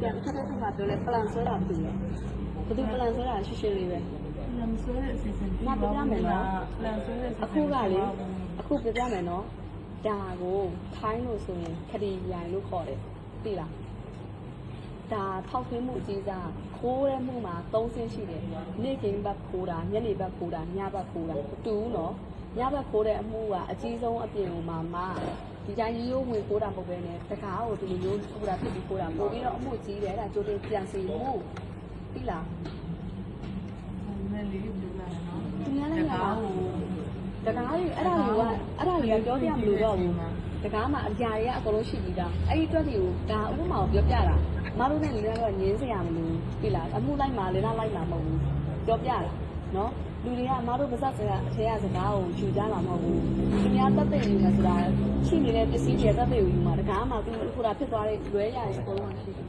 ပြန်တစ်ခါတည်းကပြောလဲ plan ဆွဲတာဘူးလေဘယ်သူ plan ဆွဲတာရှင်းရှင်းလေးပဲလမ်းဆွဲတဲ့အစီအစဉ်ငါပြပြမယ်နော်လမ်းဆွဲတဲ့အစီအစဉ်အခုကလေအခုပြပြမယ်နော်ဒါကိုခိုင်းလို့ဆိုရင်ခရီးရိုင်လို့ခေါ်တယ်သိလားဒါဖောက်ထွင်းမှုအကြီးစားခိုးတဲ့မှုမှာ၃ဆင်းရှိတယ်နေ့ကင်းဘက်ခိုးတာညနေဘက်ခိုးတာညဘက်ခိုးတာမတူဘူးနော် ညဘက်ခိုးတဲ့အမှုကအကြီးဆုံးအပြင်ဟိုမှာမဒီတိုင်းရိုးရိုးဝင်ခိုးတာမဟုတ်ပဲနဲ့တကားကိုဒီလိုမျိုးခိုးတာဖြစ်ပြီးခိုးတာပို့ပြီးတော့အမှုကြီးတယ်အဲ့ဒါကြိုတင်ပြန်စီမှုသိလားနယ်လေးပြလာနော်သူများလည်းရတာတကားကြီးအဲ့ဒါတွေကအဲ့ဒါတွေကပြောပြမလို့တော့ဘူးတကားမှာအရာတွေကအကုန်လုံးရှိပြီးသားအဲ့ဒီအတွက်တွေကိုဒါဥပမာကိုပြောပြတာမတို့နဲ့လည်းတော့ငင်းစရာမလိုပြီလားအမှုလိုက်မှာလည်းလိုက်မှာမဟုတ်ဘူးပြောပြတာ နော်လူတွေကအမတို့ပါဇက်စရာအထက်ကစကားကိုယူကြမှာမဟုတ်ဘူးသူများတက်တဲ့ယူနေဆိုတာရှိနေတဲ့ပစ္စည်းတွေတက်တဲ့ယူမှာတကားမှာသူခုတာဖြစ်သွားတဲ့လွဲရရဲ့အကုန်လုံးရှိတယ်